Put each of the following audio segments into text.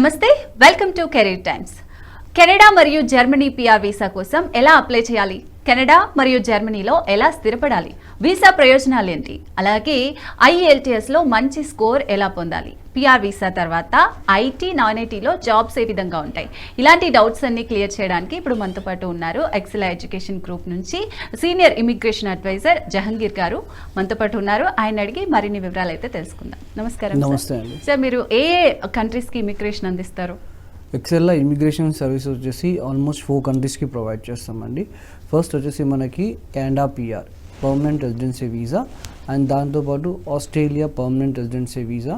నమస్తే welcome to career times. Canada మరియు Germany PR visa కోసం ఎలా అప్లై చేయాలి? కెనడా మరియు జర్మనీలో ఎలా స్థిరపడాలి? వీసా ప్రయోజనాలు ఏంటి? అలాగే IELTS లో మంచి స్కోర్ ఎలా పొందాలి? పిఆర్ వీసా తర్వాత ఐటీ నాన్ ఐటీలో జాబ్స్ ఏ విధంగా ఉంటాయి? ఇలాంటి డౌట్స్ అన్ని క్లియర్ చేయడానికి ఇప్పుడు మనతో పాటు ఉన్నారు ఎక్సెల్ ఎడ్యుకేషన్ గ్రూప్ నుంచి సీనియర్ ఇమిగ్రేషన్ అడ్వైజర్ జహంగీర్ గారు. మనతో పాటు ఉన్నారు. ఆయన అడిగి మరిన్ని వివరాలు అయితే తెలుసుకుందాం. నమస్కారం సార్. నమస్తే సార్ మీరు ఏ కంట్రీస్కి ఇమిగ్రేషన్ అందిస్తారు? ఎక్సెల్లో ఇమిగ్రేషన్ సర్వీస్ వచ్చేసి ఆల్మోస్ట్ ఫోర్ కంట్రీస్కి ప్రొవైడ్ చేస్తామండి. ఫస్ట్ వచ్చేసి మనకి Canada PR permanent residency visa and దాంతోపాటు Australia permanent residency visa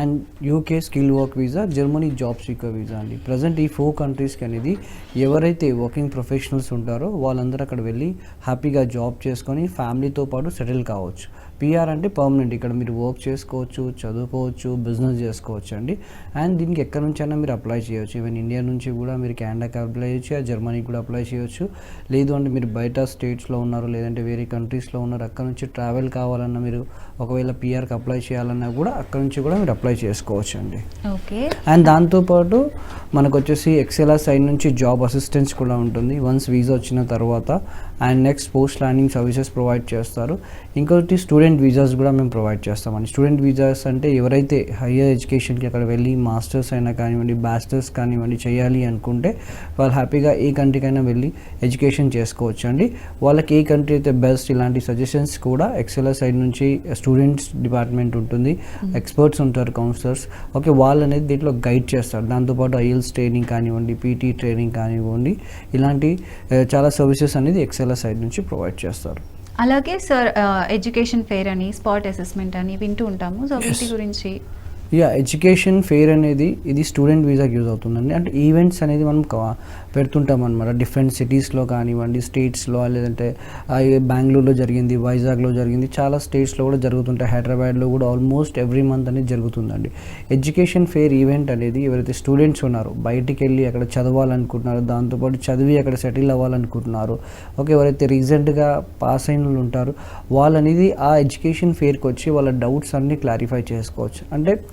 and UK skill work visa Germany job seeker visa అండి. ప్రజెంట్ ఈ ఫోర్ కంట్రీస్కి అనేది ఎవరైతే వర్కింగ్ ప్రొఫెషనల్స్ ఉంటారో వాళ్ళందరూ అక్కడ వెళ్ళి హ్యాపీగా జాబ్ చేసుకొని ఫ్యామిలీతో పాటు సెటిల్ కావచ్చు. పిఆర్ అంటే పర్మనెంట్ ఇక్కడ మీరు వర్క్ చేసుకోవచ్చు చదువుకోవచ్చు బిజినెస్ చేసుకోవచ్చు అండి. అండ్ దీనికి ఎక్కడి నుంచైనా మీరు అప్లై చేయొచ్చు. ఈవెన్ ఇండియా నుంచి కూడా మీరు కెనడాకి అప్లై చేయొచ్చు జర్మనీకి కూడా అప్లై చేయొచ్చు. లేదు అంటే మీరు బయట స్టేట్స్లో ఉన్నారు లేదంటే వేరే కంట్రీస్లో ఉన్నారు అక్కడ నుంచి ట్రావెల్ కావాలన్నా మీరు ఒకవేళ పిఆర్కి అప్లై చేయాలన్నా కూడా అక్కడ నుంచి కూడా మీరు అప్లై చేసుకోవచ్చు అండి. ఓకే. అండ్ దాంతోపాటు మనకు వచ్చేసి ఎక్సెలా సైడ్ నుంచి జాబ్ అసిస్టెన్స్ కూడా ఉంటుంది. వన్స్ వీసా వచ్చిన తర్వాత and next post landing services provide చేస్తారు. ఇంకొకటి స్టూడెంట్ వీసాస్ కూడా మేము ప్రొవైడ్ చేస్తామండి. స్టూడెంట్ వీసాస్ అంటే ఎవరైతే హయ్యర్ ఎడ్యుకేషన్కి అక్కడ వెళ్ళి మాస్టర్స్ అయినా కానివ్వండి బ్యాచిలర్స్ కానివ్వండి చేయాలి అనుకుంటే వాళ్ళు హ్యాపీగా ఏ కంట్రీకైనా వెళ్ళి ఎడ్యుకేషన్ చేసుకోవచ్చు అండి వాళ్ళకి ఏ కంట్రీ అయితే బెస్ట్ ఇలాంటి సజెషన్స్ కూడా ఎక్సెలా సైడ్ నుంచి స్టూడెంట్స్ డిపార్ట్మెంట్ ఉంటుంది. ఎక్స్పర్ట్స్ ఉంటారు కౌన్సిలర్స్. ఓకే వాళ్ళు అనేది దీంట్లో గైడ్ చేస్తారు. దాంతోపాటు ఐఎల్స్ ట్రైనింగ్ కానివ్వండి పీటీ ట్రైనింగ్ కానివ్వండి ఇలాంటి చాలా సర్వీసెస్ అనేది ఎక్సెలా సైడ్ నుంచి ప్రొవైడ్ చేస్తారు. అలాగే సార్ ఎడ్యుకేషన్ ఫెయిర్ అని స్పాట్ అసెస్మెంట్ అని వింటూ ఉంటాము. సో వీటి గురించి ఇక ఎడ్యుకేషన్ ఫెయిర్ అనేది ఇది స్టూడెంట్ వీసాకి యూజ్ అవుతుందండి. అంటే ఈవెంట్స్ అనేది మనం పెడుతుంటాం అనమాట డిఫరెంట్ సిటీస్లో కానివ్వండి స్టేట్స్లో లేదంటే బెంగళూరులో జరిగింది వైజాగ్లో జరిగింది చాలా స్టేట్స్లో కూడా జరుగుతుంటాయి. హైదరాబాద్లో కూడా ఆల్మోస్ట్ ఎవ్రీ మంత్ అనేది జరుగుతుందండి. ఎడ్యుకేషన్ ఫెయిర్ ఈవెంట్ అనేది ఎవరైతే స్టూడెంట్స్ ఉన్నారో బయటికి వెళ్ళి అక్కడ చదవాలనుకుంటున్నారో దాంతోపాటు చదివి అక్కడ సెటిల్ అవ్వాలనుకుంటున్నారు ఓకే ఎవరైతే రీసెంట్గా పాస్ అయిన వాళ్ళు ఉంటారో వాళ్ళనేది ఆ ఎడ్యుకేషన్ ఫెయిర్కి వచ్చి వాళ్ళ డౌట్స్ అన్నీ క్లారిఫై చేసుకోవచ్చు. అంటే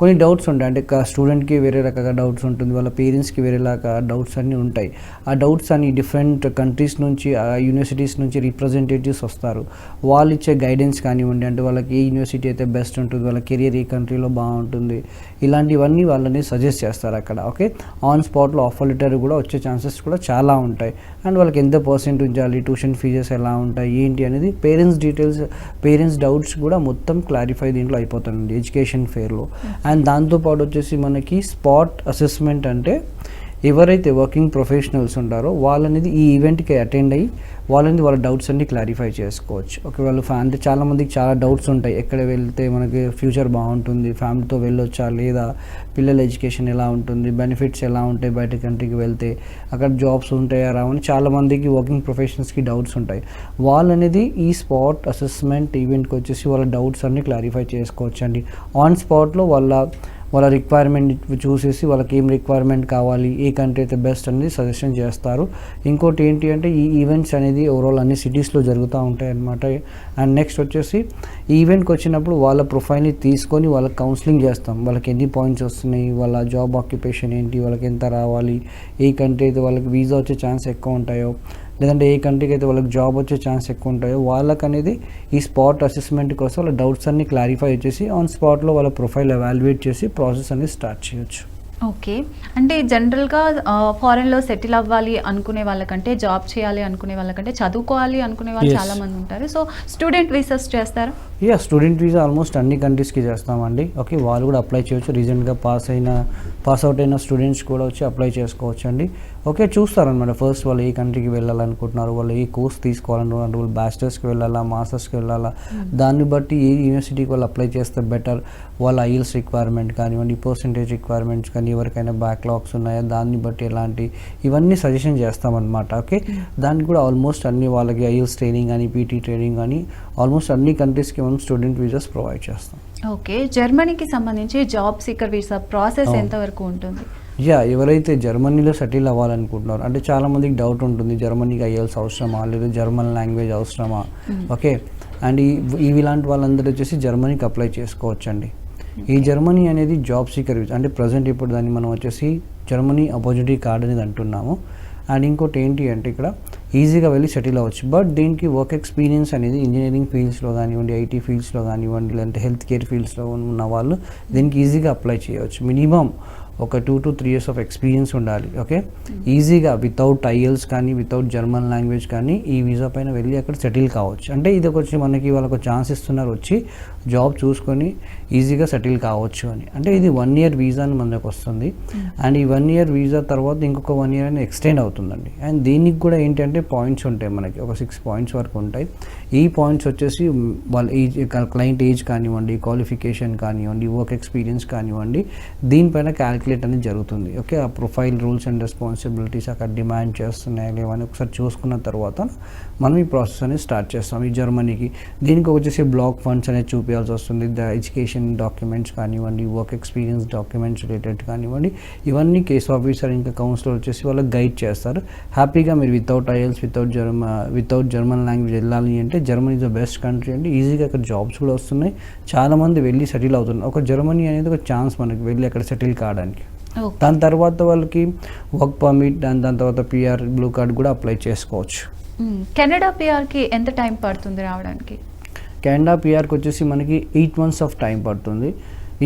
కొన్ని డౌట్స్ ఉంటాయి. అంటే స్టూడెంట్కి వేరే రకంగా డౌట్స్ ఉంటుంది. వాళ్ళ పేరెంట్స్కి వేరేలాగా డౌట్స్ అన్నీ ఉంటాయి. ఆ డౌట్స్ అన్ని డిఫరెంట్ కంట్రీస్ నుంచి ఆ యూనివర్సిటీస్ నుంచి రిప్రజెంటేటివ్స్ వస్తారు. వాళ్ళు ఇచ్చే గైడెన్స్ కానివ్వండి అంటే వాళ్ళకి ఏ యూనివర్సిటీ అయితే బెస్ట్ ఉంటుంది వాళ్ళ కెరియర్ ఏ కంట్రీలో బాగుంటుంది ఇలాంటివన్నీ వాళ్ళని సజెస్ట్ చేస్తారు అక్కడ ఓకే ఆన్ స్పాట్లో ఆఫర్ లెటర్ కూడా వచ్చే ఛాన్సెస్ కూడా చాలా ఉంటాయి. అండ్ వాళ్ళకి ఎంత పర్సెంట్ ఉంచాలి ట్యూషన్ ఫీజెస్ ఎలా ఉంటాయి ఏంటి అనేది పేరెంట్స్ డీటెయిల్స్ పేరెంట్స్ డౌట్స్ కూడా మొత్తం క్లారిఫై దీంట్లో అయిపోతుంది ఎడ్యుకేషన్ ఫేర్లో అండ్ దాంతోపాటు వచ్చేసి మనకి స్పాట్ అసెస్మెంట్ అంటే ఎవరైతే వర్కింగ్ ప్రొఫెషనల్స్ ఉంటారో వాళ్ళనేది ఈ ఈవెంట్కి అటెండ్ అయ్యి వాళ్ళని వాళ్ళ డౌట్స్ అన్ని క్లారిఫై చేసుకోవచ్చు. ఒకవేళ ఫ్యా అంటే చాలామందికి చాలా డౌట్స్ ఉంటాయి. ఎక్కడ వెళ్తే మనకి ఫ్యూచర్ బాగుంటుంది ఫ్యామిలీతో వెళ్ళొచ్చా లేదా పిల్లల ఎడ్యుకేషన్ ఎలా ఉంటుంది బెనిఫిట్స్ ఎలా ఉంటాయి బయట కంట్రీకి వెళ్తే అక్కడ జాబ్స్ ఉంటాయా రావని చాలామందికి వర్కింగ్ ప్రొఫెషనల్స్కి డౌట్స్ ఉంటాయి. వాళ్ళనేది ఈ స్పాట్ అసెస్మెంట్ ఈవెంట్కి వచ్చేసి వాళ్ళ డౌట్స్ అన్ని క్లారిఫై చేసుకోవచ్చు అండి ఆన్ స్పాట్లో వాళ్ళ వాళ్ళ రిక్వైర్మెంట్ చూసేసి వాళ్ళకి ఏం రిక్వైర్మెంట్ కావాలి ఏ కంట్రీ అయితే బెస్ట్ అనేది సజెషన్ చేస్తారు. ఇంకోటి ఏంటి అంటే ఈ ఈవెంట్స్ అనేది ఓవరాల్ అన్ని సిటీస్లో జరుగుతూ ఉంటాయి అన్నమాట. అండ్ నెక్స్ట్ వచ్చేసి ఈవెంట్కి వచ్చినప్పుడు వాళ్ళ ప్రొఫైల్ని తీసుకొని వాళ్ళకి కౌన్సిలింగ్ చేస్తాం. వాళ్ళకి ఎన్ని పాయింట్స్ వస్తున్నాయి వాళ్ళ జాబ్ ఆక్యుపేషన్ ఏంటి వాళ్ళకి ఎంత రావాలి ఏ కంట్రీ అయితే వాళ్ళకి వీసా వచ్చే ఛాన్స్ ఎక్కువ ఉంటాయో. లేదంటే ఏ కంట్రీకి అయితే వాళ్ళకి జాబ్ వచ్చే ఛాన్స్ ఎక్కువ ఉంటాయో వాళ్ళకి అనేది ఈ స్పాట్ అసెస్మెంట్ కోసం వాళ్ళ డౌట్స్ అన్ని క్లారిఫై చేసి ఆన్ స్పాట్లో వాళ్ళ ప్రొఫైల్ ఎవాల్యుయేట్ చేసి ప్రాసెస్ అనేది స్టార్ట్ చేయొచ్చు. ఓకే. అంటే జనరల్గా ఫారెన్లో సెటిల్ అవ్వాలి అనుకునే వాళ్ళకంటే జాబ్ చేయాలి అనుకునే వాళ్ళకంటే చదువుకోవాలి అనుకునే వాళ్ళు Yes. చాలా మంది ఉంటారు. సో స్టూడెంట్ వీసెస్ చేస్తారా? యా స్టూడెంట్ వీసా ఆల్మోస్ట్ అన్ని కంట్రీస్కి చేస్తామండి. ఓకే వాళ్ళు కూడా అప్లై చేయొచ్చు. రీసెంట్గా పాస్ అయిన పాస్ అవుట్ అయిన స్టూడెంట్స్ కూడా వచ్చి అప్లై చేసుకోవచ్చు అండి ఓకే చూస్తారనమాట ఫస్ట్ వాళ్ళు ఏ కంట్రీకి వెళ్ళాలనుకుంటున్నారు వాళ్ళు ఏ కోర్స్ తీసుకోవాలనుకుంటున్నారు వాళ్ళు బ్యాచిలర్స్కి వెళ్ళాలా మాస్టర్స్కి వెళ్ళాలా? దాన్ని బట్టి ఏ యూనివర్సిటీకి వాళ్ళు అప్లై చేస్తే బెటర్ వాళ్ళ ఐఎల్స్ రిక్వైర్మెంట్ కానివ్వండి పర్సంటేజ్ రిక్వైర్మెంట్స్ కానీ ఎవరికైనా బ్యాక్లాగ్స్ ఉన్నాయా? దాన్ని బట్టి ఎలాంటి ఇవన్నీ సజెషన్ చేస్తామన్నమాట ఓకే? దానికి కూడా ఆల్మోస్ట్ అన్ని వాళ్ళకి ఐఎల్స్ ట్రైనింగ్ కానీ పీటీ ట్రైనింగ్ కానీ ఆల్మోస్ట్ అన్ని కంట్రీస్కి మనం స్టూడెంట్ వీసాస్ ప్రొవైడ్ చేస్తాం. ఓకే జర్మనీకి సంబంధించి జాబ్ సీకర్ వీసా ప్రాసెస్. ఎంతవరకు ఉంటుంది? యా ఎవరైతే జర్మనీలో సెటిల్ అవ్వాలనుకుంటున్నారో అంటే చాలా మందికి డౌట్ ఉంటుంది జర్మనీకి అయ్యాల్సి అవసరమా లేదా జర్మన్ లాంగ్వేజ్ అవసరమా? ఓకే అండ్ ఈ ఇవి ఇలాంటి వాళ్ళందరూ వచ్చేసి జర్మనీకి అప్లై చేసుకోవచ్చండి. ఈ జర్మనీ అనేది జాబ్ సీకర్ అంటే ప్రజెంట్ ఇప్పుడు దాన్ని మనం వచ్చేసి జర్మనీ ఆపర్చునిటీ కార్డ్ అనేది అంటున్నాము. అండ్ ఇంకోటి ఏంటి అంటే ఇక్కడ ఈజీగా వెళ్ళి సెటిల్ అవ్వచ్చు. బట్ దీనికి వర్క్ ఎక్స్పీరియన్స్ అనేది ఇంజనీరింగ్ ఫీల్డ్స్లో కానివ్వండి ఐటీ ఫీల్డ్స్లో కానివ్వండి లేదంటే హెల్త్ కేర్ ఫీల్డ్స్లో ఉన్న వాళ్ళు దీనికి ఈజీగా అప్లై చేయవచ్చు. మినిమం ఒక two to three years of experience ఉండాలి ఓకే ఈజీగా వితౌట్ ఐఎల్స్ కానీ వితౌట్ జర్మన్ లాంగ్వేజ్ కానీ ఈ వీసా పైన వెళ్ళి అక్కడ సెటిల్ కావచ్చు. అంటే ఇది వచ్చి మనకి వాళ్ళకు ఛాన్స్ ఇస్తున్నారు వచ్చి జాబ్ చూసుకొని ఈజీగా సెటిల్ కావచ్చు అని. అంటే ఇది వన్ ఇయర్ వీసా అని మనకు వస్తుంది. అండ్ ఈ వన్ ఇయర్ వీసా తర్వాత ఇంకొక వన్ ఇయర్ అని ఎక్స్టెండ్ అవుతుందండి. అండ్ దీనికి కూడా ఏంటంటే పాయింట్స్ ఉంటాయి మనకి. ఒక సిక్స్ పాయింట్స్ వరకు ఉంటాయి. ఈ పాయింట్స్ వచ్చేసి వాళ్ళ ఏజ్ క్లయింట్ ఏజ్ కానివ్వండి క్వాలిఫికేషన్ కానివ్వండి వర్క్ ఎక్స్పీరియన్స్ కానివ్వండి దీనిపైన క్యాలిక్యులేట్ అనేది జరుగుతుంది. ఓకే ఆ ప్రొఫైల్ రూల్స్ అండ్ రెస్పాన్సిబిలిటీస్ అక్కడ డిమాండ్ చేస్తున్నాయా లేవని ఒకసారి చూసుకున్న తర్వాత మనం ఈ ప్రాసెస్ అనేది స్టార్ట్ చేస్తాం. ఈ జర్మనీకి దీనికి వచ్చేసి బ్లాక్ ఫండ్స్ అనేది చూపించాల్సి వస్తుంది. ద ఎడ్యుకేషన్ డాక్యుమెంట్స్ కానివ్వండి వర్క్ ఎక్స్పీరియన్స్ డాక్యుమెంట్స్ రిలేటెడ్ కానివ్వండి ఇవన్నీ కేసు ఆఫీసర్ ఇంకా కౌన్సిలర్ వచ్చేసి వాళ్ళకి గైడ్ చేస్తారు. హ్యాపీగా మీరు without IELTS without germ without German language వెళ్ళాలి అంటే Germany is the best country అండి. ఈజీగా అక్కడ జాబ్స్ కూడా వస్తున్నాయి. చాలామంది వెళ్ళి సెటిల్ అవుతున్నారు. ఒక జర్మనీ అనేది ఒక ఛాన్స్ మనకి వెళ్ళి అక్కడ సెటిల్ కావడానికి. దాని తర్వాత వాళ్ళకి వర్క్ పర్మిట్ దాని దాని తర్వాత పిఆర్ బ్లూ కార్డ్ కూడా అప్లై చేసుకోవచ్చు. కెనడా పిఆర్కి ఎంత టైం పడుతుంది రావడానికి? కెనడా పిఆర్కి వచ్చేసి మనకి ఎయిట్ మంత్స్ ఆఫ్ టైం పడుతుంది.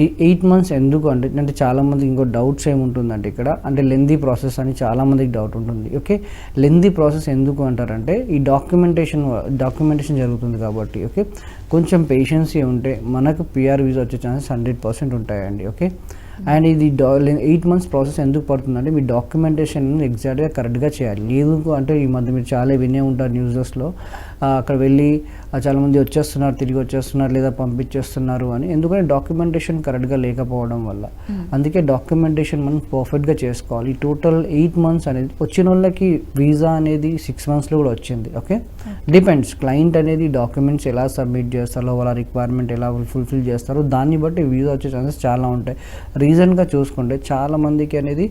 ఈ ఎయిట్ మంత్స్ ఎందుకు అంటే అంటే చాలామందికి ఇంకో డౌట్స్ ఏముంటుందంటే ఇక్కడ అంటే లెందీ ప్రాసెస్ అని చాలామందికి డౌట్ ఉంటుంది. ఓకే లెందీ ప్రాసెస్ ఎందుకు అంటారంటే ఈ డాక్యుమెంటేషన్ డాక్యుమెంటేషన్ జరుగుతుంది కాబట్టి ఓకే కొంచెం పేషెన్సీ ఉంటే మనకు పిఆర్ వీసా వచ్చే ఛాన్సెస్ హండ్రెడ్ పర్సెంట్ ఉంటాయండి ఓకే అండ్ ఇది ఎయిట్ మంత్స్ ప్రాసెస్ ఎందుకు పడుతుందంటే మీ డాక్యుమెంటేషన్ ఎగ్జాక్ట్గా కరెక్ట్గా చేయాలి. లేదు అంటే ఈ మధ్య మీరు చాలా వినే ఉంటారు న్యూస్లో అక్కడ వెళ్ళి చాలామంది వచ్చేస్తున్నారు తిరిగి వచ్చేస్తున్నారు లేదా పంపించేస్తున్నారు అని. ఎందుకంటే డాక్యుమెంటేషన్ కరెక్ట్గా లేకపోవడం వల్ల. అందుకే డాక్యుమెంటేషన్ మనం పర్ఫెక్ట్గా చేసుకోవాలి. టోటల్ ఎయిట్ మంత్స్ అనేది వచ్చిన వాళ్ళకి వీసా అనేది సిక్స్ మంత్స్లో కూడా వచ్చింది ఓకే. డిపెండ్స్. క్లయింట్ అనేది డాక్యుమెంట్స్ ఎలా సబ్మిట్ చేస్తారో వాళ్ళ రిక్వైర్మెంట్ ఎలా ఫుల్ఫిల్ చేస్తారో దాన్ని బట్టి వీసా వచ్చే ఛాన్సెస్ చాలా ఉంటాయి. రీజన్గా చూసుకుంటే చాలా మందికి అనేది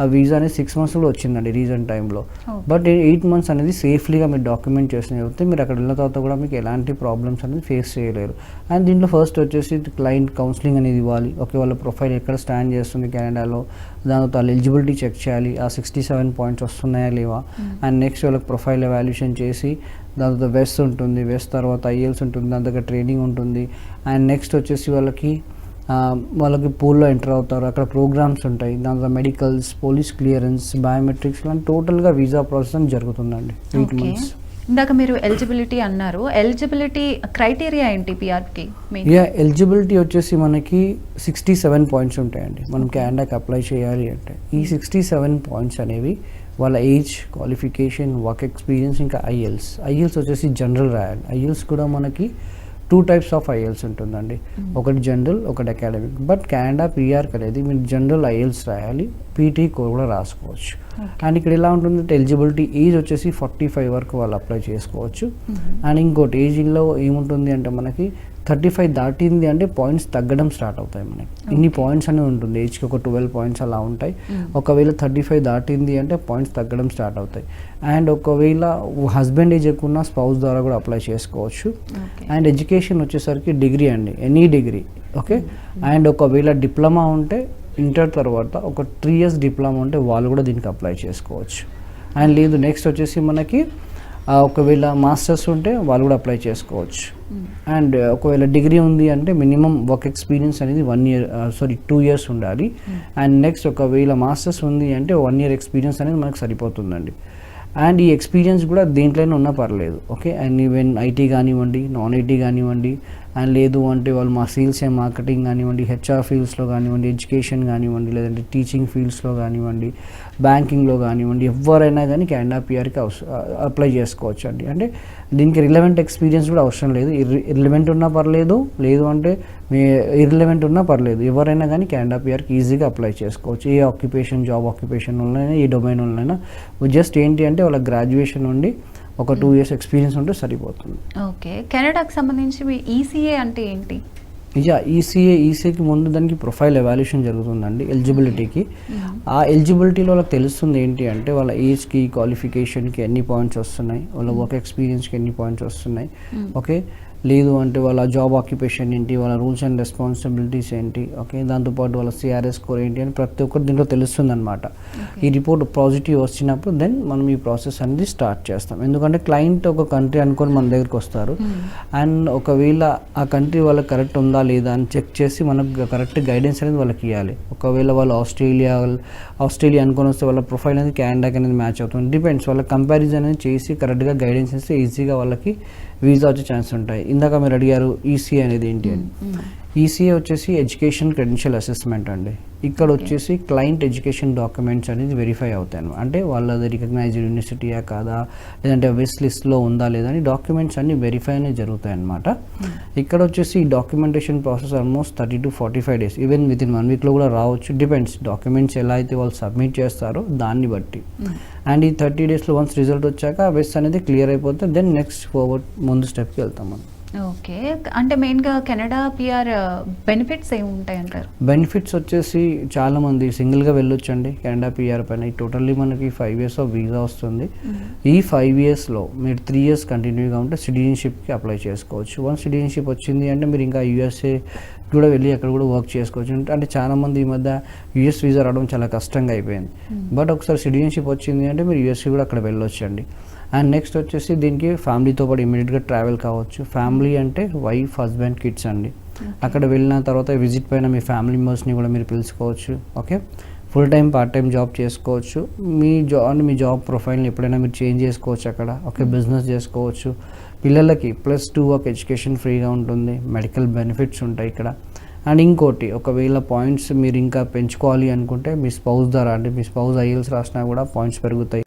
ఆ వీసా అనేది సిక్స్ మంత్స్లో వచ్చిందండి రీజెంట్ టైంలో. బట్ ఎయిట్ మంత్స్ అనేది సేఫ్లీగా మీరు డాక్యుమెంట్ చేసిన చెప్తే మీరు అక్కడ వెళ్ళిన తర్వాత కూడా మీకు ఎలాంటి ప్రాబ్లమ్స్ అనేది ఫేస్ చేయలేరు. అండ్ దీంట్లో ఫస్ట్ వచ్చేసి క్లయింట్ కౌన్సిలింగ్ అనేది ఇవ్వాలి. ఓకే వాళ్ళ ప్రొఫైల్ ఎక్కడ స్టాండ్ చేస్తుంది కెనడాలో? దాని తర్వాత వాళ్ళ ఎలిజిబిలిటీ చెక్ చేయాలి. ఆ సిక్స్టీ సెవెన్ పాయింట్స్ వస్తున్నాయా లేవా? అండ్ నెక్స్ట్ వాళ్ళకి ప్రొఫైల్ ఎవాల్యూషన్ చేసి దాని తర్వాత వెస్ట్ ఉంటుంది. వెస్ట్ తర్వాత ఐఎల్స్ ఉంటుంది. దాని తర్వాత ట్రైనింగ్ ఉంటుంది. అండ్ నెక్స్ట్ వచ్చేసి వాళ్ళకి వాళ్ళకి పూల్లో ఎంటర్ అవుతారు. అక్కడ ప్రోగ్రామ్స్ ఉంటాయి. దాంట్లో మెడికల్స్ పోలీస్ క్లియరెన్స్ బయోమెట్రిక్స్ లాంటి టోటల్గా వీసా ప్రాసెస్ జరుగుతుందండి. ఎయిట్ మంత్స్ ఇందాక మీరు ఎలిజిబిలిటీ అన్నారు. ఎలిజిబిలిటీ క్రైటీరియా ఏంటి పిఆర్కి యా ఎలిజిబిలిటీ వచ్చేసి మనకి సిక్స్టీ సెవెన్ పాయింట్స్ ఉంటాయండి. మనం కెనడాకి అప్లై చేయాలి అంటే. ఈ సిక్స్టీ సెవెన్ పాయింట్స్ అనేవి వాళ్ళ ఏజ్ క్వాలిఫికేషన్ వర్క్ ఎక్స్పీరియన్స్ ఇంకా ఐఎల్స్ ఐఎల్స్ వచ్చేసి జనరల్ రాయాలి. ఐఎల్స్ కూడా మనకి టూ టైప్స్ ఆఫ్ ఐఎల్స్ ఉంటుందండి. ఒకటి జనరల్ ఒకటి అకాడమిక్ బట్ కెనడా పిఆర్ అనేది మీరు జనరల్ ఐఎల్స్ రాయాలి పీటీ కూడా రాసుకోవచ్చు. అండ్ ఇక్కడ ఎలా ఉంటుందంటే ఎలిజిబిలిటీ ఏజ్ వచ్చేసి ఫార్టీ ఫైవ్ వరకు వాళ్ళు అప్లై చేసుకోవచ్చు. అండ్ ఇంకోటి ఏజ్లో ఏముంటుంది అంటే మనకి థర్టీ ఫైవ్ దాటింది అంటే పాయింట్స్ తగ్గడం స్టార్ట్ అవుతాయి మనకి. ఇన్ని పాయింట్స్ అనేది ఉంటుంది. ఏజ్కి ఒక ట్వెల్వ్ పాయింట్స్ అలా ఉంటాయి. ఒకవేళ థర్టీ ఫైవ్ దాటింది అంటే పాయింట్స్ తగ్గడం స్టార్ట్ అవుతాయి. అండ్ ఒకవేళ హస్బెండ్ ఏజ్ ఎక్కువ ఉన్న స్పౌస్ ద్వారా కూడా అప్లై చేసుకోవచ్చు. అండ్ ఎడ్యుకేషన్ వచ్చేసరికి డిగ్రీ అండి. Any degree. ఓకే? అండ్ ఒకవేళ డిప్లొమా ఉంటే ఇంటర్ తర్వాత ఒక త్రీ ఇయర్స్ డిప్లొమా ఉంటే వాళ్ళు కూడా దీనికి అప్లై చేసుకోవచ్చు. అండ్ లేదు నెక్స్ట్ వచ్చేసి మనకి ఒకవేళ మాస్టర్స్ ఉంటే వాళ్ళు కూడా అప్లై చేసుకోవచ్చు. అండ్ ఒకవేళ డిగ్రీ ఉంది అంటే మినిమం వర్క్ ఎక్స్పీరియన్స్ అనేది one year sorry two years ఉండాలి. అండ్ నెక్స్ట్ ఒకవేళ మాస్టర్స్ ఉంది అంటే వన్ ఇయర్ ఎక్స్పీరియన్స్ అనేది మనకు సరిపోతుందండి. అండ్ ఈ ఎక్స్పీరియన్స్ కూడా దేంట్లోనే ఉన్నా పర్లేదు. ఓకే అండ్ ఈవెన్ ఐటీ కానివ్వండి నాన్ ఐటీ కానివ్వండి అండ్ లేదు అంటే వాళ్ళు మా సేల్స్ అండ్ మార్కెటింగ్ కానివ్వండి హెచ్ఆర్ ఫీల్డ్స్లో కానివ్వండి ఎడ్యుకేషన్ కానివ్వండి లేదంటే టీచింగ్ ఫీల్డ్స్లో కానివ్వండి బ్యాంకింగ్లో కానివ్వండి ఎవరైనా కానీ కెనడా పిఆర్కి అప్లై చేసుకోవచ్చు అండి అంటే దీనికి రిలవెంట్ ఎక్స్పీరియన్స్ కూడా అవసరం లేదు. ఇర్రిలవెంట్ ఉన్నా పర్లేదు లేదు అంటే మీ ఇర్రిలవెంట్ ఉన్నా పర్లేదు. ఎవరైనా కానీ కెనడా పిఆర్కి ఈజీగా అప్లై చేసుకోవచ్చు. ఏ ఆక్యుపేషన్ జాబ్ ఆక్యుపేషన్ వల్లైనా ఏ డొమైన్ వల్లైనా జస్ట్ ఏంటి అంటే వాళ్ళ గ్రాడ్యుయేషన్ నుండి ఒక టూ ఇయర్స్ ఎక్స్పీరియన్స్ ఉంటే సరిపోతుంది. ఓకే కెనడాకి సంబంధించి ఈసీఏ అంటే ఏంటి? యా ఈసీఏ ఈసీకి ముందు దానికి ప్రొఫైల్ ఎవాల్యూషన్ జరుగుతుందండి ఎలిజిబిలిటీకి ఆ ఎలిజిబిలిటీలో వాళ్ళకి తెలుస్తుంది ఏంటి అంటే వాళ్ళ ఏజ్కి క్వాలిఫికేషన్కి ఎన్ని పాయింట్స్ వస్తున్నాయి వాళ్ళ వర్క్ ఎక్స్పీరియన్స్కి ఎన్ని పాయింట్స్ వస్తున్నాయి. ఓకే లేదు అంటే వాళ్ళ జాబ్ ఆక్యుపేషన్ ఏంటి వాళ్ళ రూల్స్ అండ్ రెస్పాన్సిబిలిటీస్ ఏంటి ఓకే దాంతోపాటు వాళ్ళ సిఆర్ఎస్ స్కోర్ ఏంటి అని ప్రతి ఒక్కటి దీంట్లో తెలుస్తుంది అనమాట ఈ రిపోర్ట్ పాజిటివ్ వచ్చినప్పుడు దెన్ మనం ఈ ప్రాసెస్ అనేది స్టార్ట్ చేస్తాం. ఎందుకంటే క్లయింట్ ఒక కంట్రీ అనుకొని మన దగ్గరికి వస్తారు. అండ్ ఒకవేళ ఆ కంట్రీ వాళ్ళకి కరెక్ట్ ఉందా లేదా అని చెక్ చేసి మనకు కరెక్ట్ గైడెన్స్ అనేది వాళ్ళకి ఇవ్వాలి ఒకవేళ వాళ్ళు ఆస్ట్రేలియా ఆస్ట్రేలియా అనుకొని వస్తే వాళ్ళ ప్రొఫైల్ అనేది క్యానడాకి అనేది మ్యాచ్ అవుతుంది. డిపెండ్స్ వాళ్ళ కంపారిజన్ అనేది చేసి కరెక్ట్గా గైడెన్స్ ఇస్తే ఈజీగా వాళ్ళకి వీసా వచ్చే ఛాన్స్ ఉంటాయి. ఇందాక మీరు అడిగారు ఈసీ అనేది ఏంటి అని. ఈసీఏ వచ్చేసి ఎడ్యుకేషన్ క్రెడెన్షియల్ అసెస్మెంట్ అండి. ఇక్కడ వచ్చేసి క్లయింట్ ఎడ్యుకేషన్ డాక్యుమెంట్స్ అనేది వెరిఫై అవుతాయి. అంటే వాళ్ళది రికగ్నైజ్డ్ యూనివర్సిటీయా కాదా లేదంటే వెస్ట్ లిస్ట్లో ఉందా లేదా అని డాక్యుమెంట్స్ అన్ని వెరిఫై అనేది జరుగుతాయి అన్నమాట. ఇక్కడ వచ్చేసి ఈ documentation process almost thirty to forty five days even within one వీక్లో కూడా రావచ్చు. డిపెండ్స్ డాక్యుమెంట్స్ ఎలా అయితే వాళ్ళు సబ్మిట్ చేస్తారో దాన్ని బట్టి. అండ్ ఈ థర్టీ డేస్లో వన్స్ రిజల్ట్ వచ్చాక వెస్ట్ అనేది క్లియర్ అయిపోతే దెన్ నెక్స్ట్ ఫార్వర్డ్ ముందు స్టెప్కి వెళ్తాం మనం. ఓకే. అంటే మెయిన్గా కెనడా పిఆర్ బెనిఫిట్స్ ఏమి ఉంటాయి అంటారు బెనిఫిట్స్ వచ్చేసి చాలా మంది సింగిల్గా వెళ్ళొచ్చు అండి కెనడా పిఆర్ పైన టోటల్లీ మనకి ఫైవ్ ఇయర్స్ ఆఫ్ వీసా వస్తుంది. ఈ ఫైవ్ ఇయర్స్లో మీరు త్రీ ఇయర్స్ కంటిన్యూగా ఉంటే సిటిజన్షిప్కి అప్లై చేసుకోవచ్చు. వన్ సిటిజన్షిప్ వచ్చింది అంటే మీరు ఇంకా యూఎస్ఏ కూడా వెళ్ళి అక్కడ కూడా వర్క్ చేసుకోవచ్చు. అంటే- అంటే చాలా మంది ఈ మధ్య యూఎస్ వీసా రావడం చాలా కష్టంగా అయిపోయింది. బట్ ఒకసారి సిటిజన్షిప్ వచ్చింది అంటే మీరు యూఎస్ఏ కూడా అక్కడ వెళ్ళొచ్చు అండి అండ్ నెక్స్ట్ వచ్చేసి దీనికి ఫ్యామిలీతో పాటు ఇమీడియట్గా ట్రావెల్ కావచ్చు. ఫ్యామిలీ అంటే వైఫ్ హస్బెండ్ కిడ్స్ అండి. అక్కడ వెళ్ళిన తర్వాత విజిట్ పైన మీ ఫ్యామిలీ మెంబర్స్ని కూడా మీరు పిలుచుకోవచ్చు. Okay? Full time part time job చేసుకోవచ్చు. మీ జాబ్ మీ జాబ్ ప్రొఫైల్ని ఎప్పుడైనా మీరు చేంజ్ చేసుకోవచ్చు అక్కడ. ఓకే? బిజినెస్ చేసుకోవచ్చు. పిల్లలకి ప్లస్ టూ ఒక ఎడ్యుకేషన్ ఫ్రీగా ఉంటుంది. మెడికల్ బెనిఫిట్స్ ఉంటాయి ఇక్కడ. అండ్ ఇంకోటి ఒకవేళ పాయింట్స్ మీరు ఇంకా పెంచుకోవాలి అనుకుంటే మీ స్పౌస్ ద్వారా అంటే మీ స్పౌస్ ఐఎల్స్ రాసినా కూడా పాయింట్స్ పెరుగుతాయి.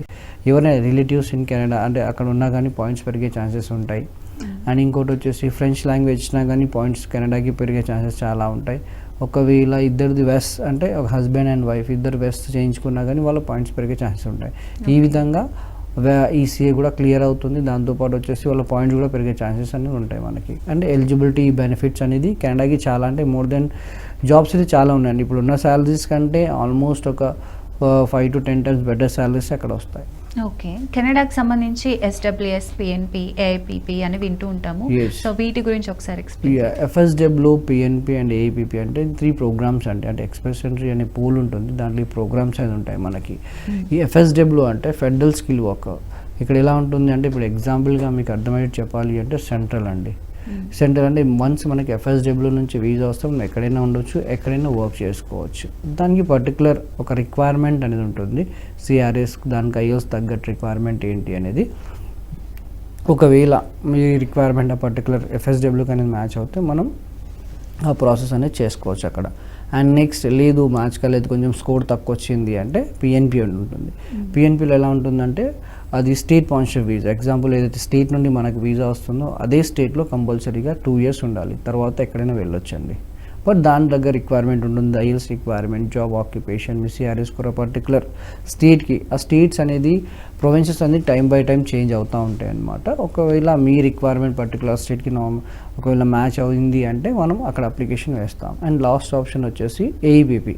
ఎవరైనా రిలేటివ్స్ ఇన్ కెనడా అంటే అక్కడ ఉన్నా కానీ పాయింట్స్ పెరిగే ఛాన్సెస్ ఉంటాయి. అండ్ ఇంకోటి వచ్చేసి ఫ్రెంచ్ లాంగ్వేజ్ ఇచ్చినా కానీ పాయింట్స్ కెనడాకి పెరిగే ఛాన్సెస్ చాలా ఉంటాయి. ఒకవేళ ఇద్దరిది వెస్ట్ అంటే ఒక హస్బెండ్ అండ్ వైఫ్ ఇద్దరు వెస్ట్ చేయించుకున్నా కానీ వాళ్ళ పాయింట్స్ పెరిగే ఛాన్సెస్ ఉంటాయి. ఈ విధంగా ఈసీఏ కూడా క్లియర్ అవుతుంది. దాంతోపాటు వచ్చేసి వాళ్ళ పాయింట్స్ కూడా పెరిగే ఛాన్సెస్ అనేవి ఉంటాయి మనకి. అంటే ఎలిజిబిలిటీ బెనిఫిట్స్ అనేది కెనడాకి చాలా అంటే మోర్ దెన్ జాబ్స్ అయితే చాలా ఉన్నాయండి. ఇప్పుడు ఉన్న శాలరీస్ కంటే ఆల్మోస్ట్ ఒక five to ten times better salaries అక్కడ వస్తాయి. ఓకే. కెనడాకి సంబంధించి ఎస్డబ్ల్యూఎస్ పిఎన్పి ఏఐపిపి అని వింటూ ఉంటాము. సో వీటి గురించి ఒకసారి ఎఫ్ఎస్డబ్ల్యూ పిఎన్పి అండ్ ఏఈపిపి అంటే త్రీ ప్రోగ్రామ్స్ అంటే అంటే ఎక్స్ప్రెస్ ఎంట్రీ అనే పూల్ ఉంటుంది. దాంట్లో ఈ ప్రోగ్రామ్స్ అనేది ఉంటాయి మనకి. ఈ ఎఫ్ఎస్డబ్ల్యూ అంటే ఫెడరల్ స్కిల్ వర్కర్ ఇక్కడ ఎలా ఉంటుంది అంటే ఇప్పుడు ఎగ్జాంపుల్గా మీకు అర్థమయ్యేది చెప్పాలి అంటే సెంట్రల్ అండి. సెంట్రల్ అంటే వన్స్ మనకి ఎఫ్ఎస్డబ్ల్యూ నుంచి వీజా వస్తే మనం ఎక్కడైనా ఉండొచ్చు ఎక్కడైనా వర్క్ చేసుకోవచ్చు. దానికి పర్టికులర్ ఒక రిక్వైర్మెంట్ అనేది ఉంటుంది. సిఆర్ఎస్ దానికి ఐఎస్ తగ్గట్టు రిక్వైర్మెంట్ ఏంటి అనేది. ఒకవేళ మీ రిక్వైర్మెంట్ ఆ పర్టికులర్ ఎఫ్ఎస్డబ్ల్యూకి అనేది మ్యాచ్ అవుతే మనం ఆ ప్రాసెస్ అనేది చేసుకోవచ్చు అక్కడ. అండ్ నెక్స్ట్ లేదు మ్యాచ్ కాలేదు కొంచెం స్కోర్ తక్కువ వచ్చింది అంటే పిఎన్పి ఉంటుంది. పిఎన్పిలో ఎలా ఉంటుందంటే అది స్టేట్ స్పాన్సర్ వీజా ఎగ్జాంపుల్ ఏదైతే స్టేట్ నుండి మనకు వీజా వస్తుందో అదే స్టేట్లో కంపల్సరీగా టూ ఇయర్స్ ఉండాలి. తర్వాత ఎక్కడైనా వెళ్ళొచ్చండి. బట్ దాని దగ్గర రిక్వైర్మెంట్ ఉంటుంది. ఐఎల్స్ రిక్వైర్మెంట్ జాబ్ ఆక్యుపేషన్ మీ సిఆర్ఎస్ కూడా పర్టికులర్ స్టేట్కి ఆ స్టేట్స్ అనేది ప్రొవిన్సెస్ అనేది టైం బై టైం చేంజ్ అవుతూ ఉంటాయి అన్నమాట. ఒకవేళ మీ రిక్వైర్మెంట్ పర్టికులర్ స్టేట్కి ఒకవేళ మ్యాచ్ అయింది అంటే మనం అక్కడ అప్లికేషన్ వేస్తాం. అండ్ లాస్ట్ ఆప్షన్ వచ్చేసి AEBP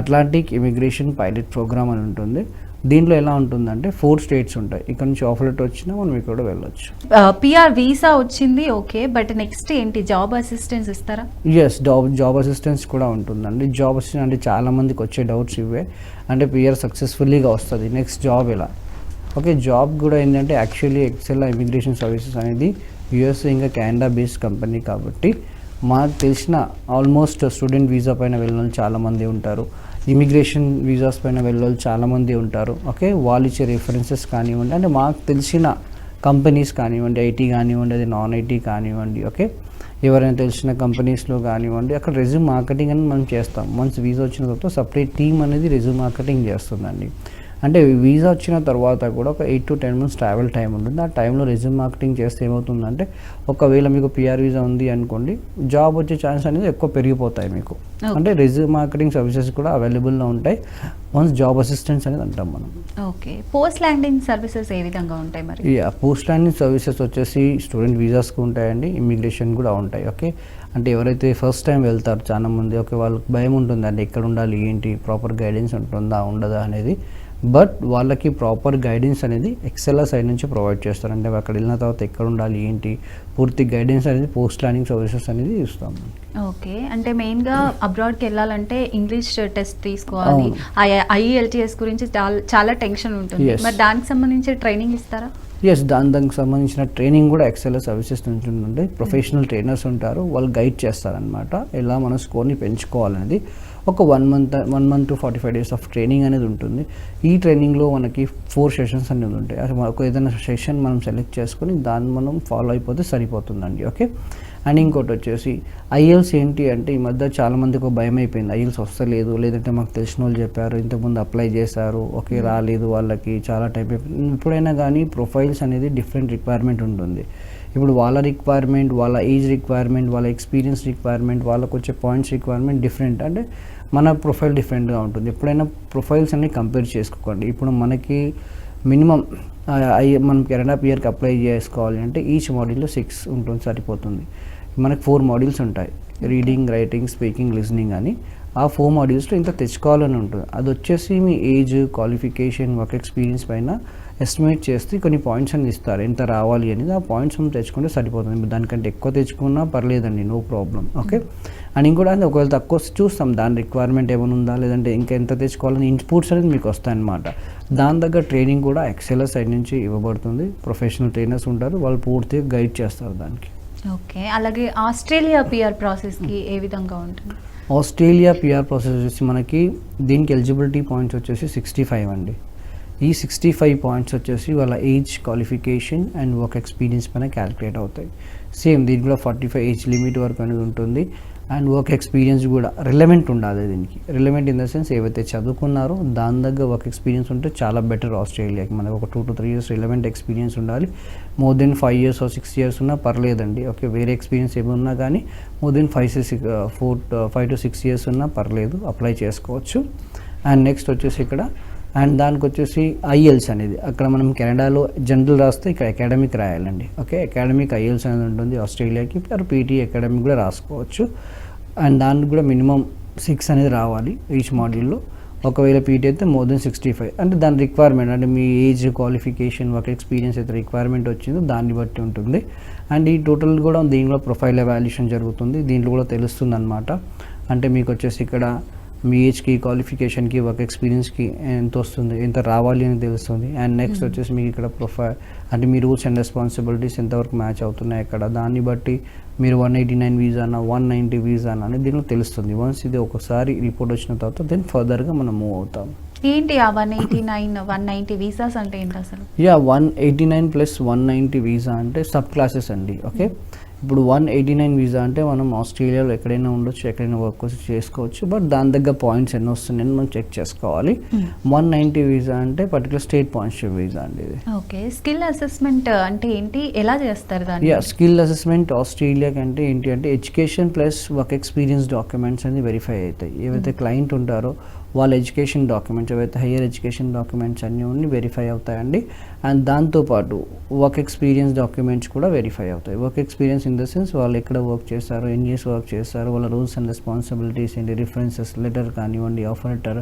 Atlantic immigration pilot program అని ఉంటుంది. దీంట్లో ఎలా ఉంటుందంటే ఫోర్ స్టేట్స్ ఉంటాయి. ఇక్కడ నుంచి ఆఫర్ లెటర్ వచ్చినా మనం ఇక్కడ వెళ్ళొచ్చు. పిఆర్ వీసా వచ్చింది ఓకే బట్ నెక్స్ట్ ఏంటి? జాబ్ అసిస్టెన్స్ ఇస్తారా? ఎస్ జాబ్ జాబ్ అసిస్టెన్స్ కూడా ఉంటుందండి. జాబ్ అసిస్టెన్స్ అంటే చాలా మందికి వచ్చే డౌట్స్ ఇవే. అంటే పిఆర్ సక్సెస్ఫుల్లీగా వస్తుంది. నెక్స్ట్ జాబ్ ఎలా? ఓకే జాబ్ కూడా ఏంటంటే యాక్చువల్లీ ఎక్సెల్ ఇమిగ్రేషన్ సర్వీసెస్ అనేది యుఎస్ ఇంకా కెనడా బేస్డ్ కంపెనీ కాబట్టి మాకు తెలిసిన ఆల్మోస్ట్ స్టూడెంట్ వీసా పైన వెళ్ళిన వాళ్ళు చాలామంది ఉంటారు. ఇమిగ్రేషన్ వీసాస్ పైన వెళ్ళే చాలామంది ఉంటారు. ఓకే? వాళ్ళు ఇచ్చే రిఫరెన్సెస్ కానివ్వండి అంటే మాకు తెలిసిన కంపెనీస్ కానివ్వండి ఐటీ కానివ్వండి అది నాన్ ఐటీ కానివ్వండి ఓకే? ఎవరైనా తెలిసిన కంపెనీస్లో కానివ్వండి అక్కడ రెజ్యూమ్ మార్కెటింగ్ అని మనం చేస్తాం. వన్స్ వీసా వచ్చిన తర్వాత సపరేట్ టీమ్ అనేది రెజ్యూమ్ మార్కెటింగ్ చేస్తుందండి. అంటే వీసా వచ్చిన తర్వాత కూడా ఒక eight to ten months travel time ఉంటుంది. ఆ టైంలో రెజ్యూమ్ మార్కెటింగ్ చేస్తే ఏమవుతుందంటే ఒకవేళ మీకు పిఆర్ వీసా ఉంది అనుకోండి జాబ్ వచ్చే ఛాన్స్ అనేది ఎక్కువ పెరిగిపోతాయి మీకు. అంటే రెజ్యూమ్ మార్కెటింగ్ సర్వీసెస్ కూడా అవైలబుల్లో ఉంటాయి. వన్స్ జాబ్ అసిస్టెంట్స్ అనేది అంటాం మనం. ఓకే పోస్ట్ ల్యాండింగ్ సర్వీసెస్ ఏ విధంగా ఉంటాయి మరి? ఈ పోస్ట్ ల్యాండింగ్ సర్వీసెస్ వచ్చేసి స్టూడెంట్ వీసాస్కి ఉంటాయండి ఇమిగ్రేషన్ కూడా ఉంటాయి. ఓకే అంటే ఎవరైతే ఫస్ట్ టైం వెళ్తారు చాలా మంది ఓకే వాళ్ళకి భయం ఉంటుందండి ఎక్కడ ఉండాలి ఏంటి ప్రాపర్ గైడెన్స్ ఉంటుందా ఉండదా అనేది. బట్ వాళ్ళకి ప్రాపర్ గైడెన్స్ అనేది ఎక్సెల్ఆర్ సైడ్ నుంచి ప్రొవైడ్ చేస్తారు. అంటే అక్కడ వెళ్ళిన తర్వాత ఎక్కడ ఉండాలి ఏంటి? పూర్తి గైడెన్స్ అనేది పోస్ట్ ప్లానింగ్ సర్వీసెస్ అనేది ఇస్తాం. ఓకే. అంటే మెయిన్గా అబ్రాడ్కి వెళ్ళాలంటే ఇంగ్లీష్ టెస్ట్ తీసుకోవాలి. ఐఎల్టీఎస్ గురించి చాలా టెన్షన్ ఉంటుంది. మరి దానికి సంబంధించి ట్రైనింగ్ ఇస్తారా? ఎస్ దాని దానికి సంబంధించిన ట్రైనింగ్ కూడా ఎక్సెల్ సర్వీసెస్ నుంచి ఉంటుంది ప్రొఫెషనల్ ట్రైనర్స్ ఉంటారు. వాళ్ళు గైడ్ చేస్తారనమాట ఎలా మన స్కోర్ని పెంచుకోవాలనేది. ఒక one month one month to forty five days of training అనేది ఉంటుంది. ఈ ట్రైనింగ్లో మనకి ఫోర్ సెషన్స్ అనేది ఉంటాయి. ఒక ఏదైనా సెషన్ మనం సెలెక్ట్ చేసుకొని దాన్ని మనం ఫాలో అయిపోతే సరిపోతుందండి. ఓకే అండ్ ఇంకోటి వచ్చేసి ఐఎల్స్ ఏంటి అంటే ఈ మధ్య చాలా మందికి ఒక భయం అయిపోయింది. ఐఎల్స్ వస్తలేదు లేదంటే మాకు తెలిసిన వాళ్ళు చెప్పారు ఇంతకుముందు అప్లై చేశారు ఓకే రాలేదు వాళ్ళకి చాలా టైం అయిపోయింది ఎప్పుడైనా కానీ ప్రొఫైల్స్ అనేది డిఫరెంట్ రిక్వైర్మెంట్ ఉంటుంది. ఇప్పుడు వాళ్ళ రిక్వైర్మెంట్ వాళ్ళ ఏజ్ రిక్వైర్మెంట్ వాళ్ళ ఎక్స్పీరియన్స్ రిక్వైర్మెంట్ వాళ్ళకు వచ్చే పాయింట్స్ రిక్వైర్మెంట్ డిఫరెంట్. అంటే మన ప్రొఫైల్ డిఫరెంట్గా ఉంటుంది. ఎప్పుడైనా ప్రొఫైల్స్ అన్ని కంపేర్ చేసుకోకండి. ఇప్పుడు మనకి మినిమం మనం కెనడా పియర్కి అప్లై చేసుకోవాలి అంటే ఈచ్ మాడ్యూల్లో సిక్స్ ఉంటుంది సరిపోతుంది. మనకి ఫోర్ మాడ్యూల్స్ ఉంటాయి. రీడింగ్ రైటింగ్ స్పీకింగ్ లిజనింగ్ అని. ఆ ఫోర్ మాడ్యూల్స్లో ఇంత తెచ్చుకోవాలని ఉంటుంది. అది వచ్చేసి మీ ఏజ్ క్వాలిఫికేషన్ వర్క్ ఎక్స్పీరియన్స్ పైన ఎస్టిమేట్ చేస్తే కొన్ని పాయింట్స్ అని ఇస్తారు. ఎంత రావాలి అనేది ఆ పాయింట్స్ మనం తెచ్చుకుంటే సరిపోతుంది. దానికంటే ఎక్కువ తెచ్చుకున్నా పర్లేదండి నో ప్రాబ్లం ఓకే అండ్ ఇంకోటి అంటే ఒకవేళ తక్కువ చూస్తాం. దాని రిక్వైర్మెంట్ ఏమైనా ఉందా? లేదంటే ఇంకా ఎంత తెచ్చుకోవాలని ఇన్పుట్స్ అనేది మీకు వస్తాయన్నమాట. దాని దగ్గర ట్రైనింగ్ కూడా ఎక్సెల్ సైడ్ నుంచి ఇవ్వబడుతుంది. ప్రొఫెషనల్ ట్రైనర్స్ ఉంటారు. వాళ్ళు పూర్తిగా గైడ్ చేస్తారు దానికి. ఓకే. అలాగే ఆస్ట్రేలియా పిఆర్ ప్రాసెస్కి ఏ విధంగా ఉంటుంది? ఆస్ట్రేలియా పిఆర్ ప్రాసెస్ వచ్చేసి మనకి దీనికి ఎలిజిబిలిటీ పాయింట్స్ వచ్చేసి సిక్స్టీ ఫైవ్ అండి. ఈ సిక్స్టీ ఫైవ్ పాయింట్స్ వచ్చేసి వాళ్ళ age qualification and work experience పైన క్యాలిక్యులేట్ అవుతాయి. సేమ్ దీనికి కూడా ఫార్టీ ఫైవ్ ఏజ్ లిమిట్ వరకు అనేది ఉంటుంది. అండ్ వర్క్ ఎక్స్పీరియన్స్ కూడా రిలవెంట్ ఉండాలి దీనికి. రిలవెంట్ ఇన్ ద సెన్స్ ఏవైతే చదువుకున్నారో దాని దగ్గర వర్క్ ఎక్స్పీరియన్స్ ఉంటే చాలా బెటర్ ఆస్ట్రేలియాకి. మనకు ఒక two to three years relevant experience ఉండాలి. More than five years or six years ఉన్నా పర్లేదండి. ఓకే వేరే ఎక్స్పీరియన్స్ ఏమన్నా కానీ more than five six four five to six years ఉన్నా పర్లేదు అప్లై చేసుకోవచ్చు. అండ్ నెక్స్ట్ వచ్చేసి ఇక్కడ అండ్ దానికి వచ్చేసి ఐఎల్స్ అనేది. అక్కడ మనం కెనడాలో జనరల్ రాస్తే ఇక్కడ అకాడమిక్ రాయాలండి. ఓకే? అకాడమిక్ ఐఎల్స్ అనేది ఉంటుంది ఆస్ట్రేలియాకి. ఆర్ పీటీ అకాడమిక్ కూడా రాసుకోవచ్చు. అండ్ దానికి కూడా మినిమం సిక్స్ అనేది రావాలి ఈచ్ మాడ్యూల్లో. ఒకవేళ పీటీ అయితే మోర్ దెన్ సిక్స్టీ ఫైవ్. అంటే దాని రిక్వైర్మెంట్ అంటే మీ ఏజ్ క్వాలిఫికేషన్ వర్క్ ఎక్స్పీరియన్స్ అయితే రిక్వైర్మెంట్ వచ్చిందో దాన్ని బట్టి ఉంటుంది. అండ్ ఈ టోటల్ కూడా దీనిలో ప్రొఫైల్ ఎవాల్యుయేషన్ జరుగుతుంది. దీంట్లో కూడా తెలుస్తుంది అనమాట అంటే మీకు వచ్చేసి ఇక్కడ మీ ఏజ్కి క్వాలిఫికేషన్కి వర్క్ ఎక్స్పీరియన్స్కి ఎంత వస్తుంది ఎంత రావాలి అని తెలుస్తుంది. అండ్ నెక్స్ట్ వచ్చేసి మీకు ఇక్కడ ప్రొఫైల్ అంటే మీ రూల్స్ అండ్ రెస్పాన్సిబిలిటీస్ ఎంతవరకు మ్యాచ్ అవుతున్నాయి అక్కడ. దాన్ని బట్టి మీరు వన్ ఎయిటీ నైన్ వీజానా వన్ నైంటీ వీజానా అని దీనిలో తెలుస్తుంది. వన్స్ ఇది ఒకసారి రిపోర్ట్ వచ్చిన తర్వాత దెన్ ఫర్దర్గా మనం మూవ్ అవుతాం. ఏంటి ఆ one eighty nine one ninety visas అంటే ఏంటి అసలు? Yeah one eighty nine plus one ninety visa అంటే సబ్ క్లాసెస్ అండి ఓకే ఇప్పుడు వన్ ఎయిటీ నైన్ వీసా అంటే మనం ఆస్ట్రేలియాలో ఎక్కడైనా ఉండొచ్చు ఎక్కడైనా వర్క్ వచ్చి చేసుకోవచ్చు. బట్ దాని దగ్గర పాయింట్స్ ఎన్ని వస్తున్నాయని మనం చెక్ చేసుకోవాలి. వన్ నైంటీ వీసా అంటే పర్టికులర్ స్టేట్ పాయింట్షిప్ వీసా అండి ఇది. ఓకే స్కిల్ అసెస్మెంట్ అంటే ఏంటి? ఎలా చేస్తారు దాన్ని? యా స్కిల్ అసెస్మెంట్ ఆస్ట్రేలియా కంటే ఏంటి అంటే education plus work experience documents అనేది వెరిఫై అవుతాయి. ఏవైతే క్లయింట్ ఉంటారో వాళ్ళ ఎడ్యుకేషన్ డాక్యుమెంట్స్ ఏవైతే హయ్యర్ ఎడ్యుకేషన్ డాక్యుమెంట్స్ అన్నీ ఉండి వెరిఫై అవుతాయండి. అండ్ దాంతోపాటు వర్క్ ఎక్స్పీరియన్స్ డాక్యుమెంట్స్ కూడా వెరిఫై అవుతాయి. Work experience in the sense వాళ్ళు ఎక్కడ వర్క్ చేస్తారు ఎన్ని ఇయర్స్ వర్క్ చేస్తారు వాళ్ళ రూల్స్ అండ్ రెస్పాన్సిబిలిటీస్ ఏంటి రిఫరెన్సెస్ లెటర్ కానివ్వండి offer letter